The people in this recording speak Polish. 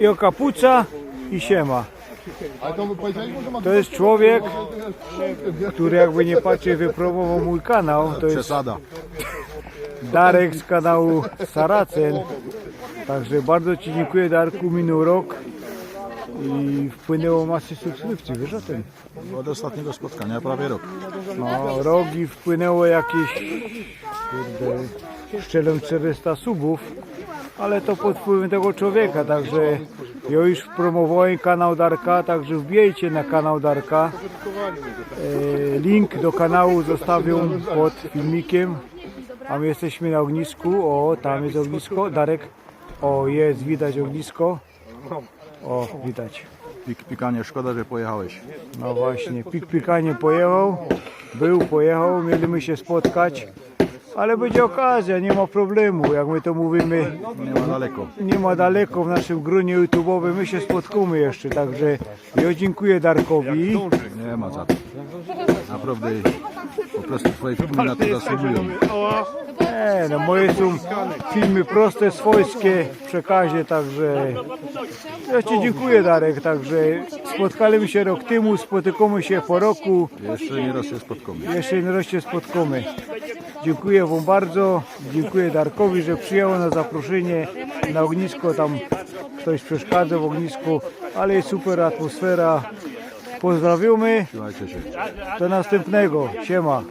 I o kapuca i siema. To jest człowiek, który jakby nie patrzeć wypromował mój kanał. To jest przesada. Darek z kanału Saracen. Także bardzo Ci dziękuję Darku, minął rok i wpłynęło masę subskrypcji, wiesz o tym? Od ostatniego spotkania prawie rok. No, rok i wpłynęło jakieś kurde, szczelem 400 subów, ale to pod wpływem tego człowieka, także ja już promowałem kanał Darka, także wbijajcie na kanał Darka. E, link do kanału zostawię pod filmikiem, a my jesteśmy na ognisku, o tam jest ognisko, Darek, o jest, widać ognisko, o widać. Pik, pikanie, szkoda, że pojechałeś. No właśnie, pik pikanie pojechał, był, pojechał, mieliśmy się spotkać, ale będzie okazja, nie ma problemu, jak my to mówimy, Nie ma daleko. nie ma daleko w naszym gronie YouTube'owym, my się spotkamy jeszcze, także ja dziękuję Darkowi, Nie ma za to. Naprawdę po prostu twoje filmy na to zasługują. nie, no moje są filmy proste, swojskie w przekazie, także ja Ci dziękuję Darek, także spotkaliśmy się rok temu, spotykamy się po roku, Jeszcze nie raz się spotkamy. Jeszcze jeden się spotkamy. Dziękuję Wam bardzo. Dziękuję Darkowi, że przyjął na zaproszenie na ognisko. Tam ktoś przeszkadza w ognisku, ale jest super atmosfera. Pozdrawiamy. Do następnego. Siema.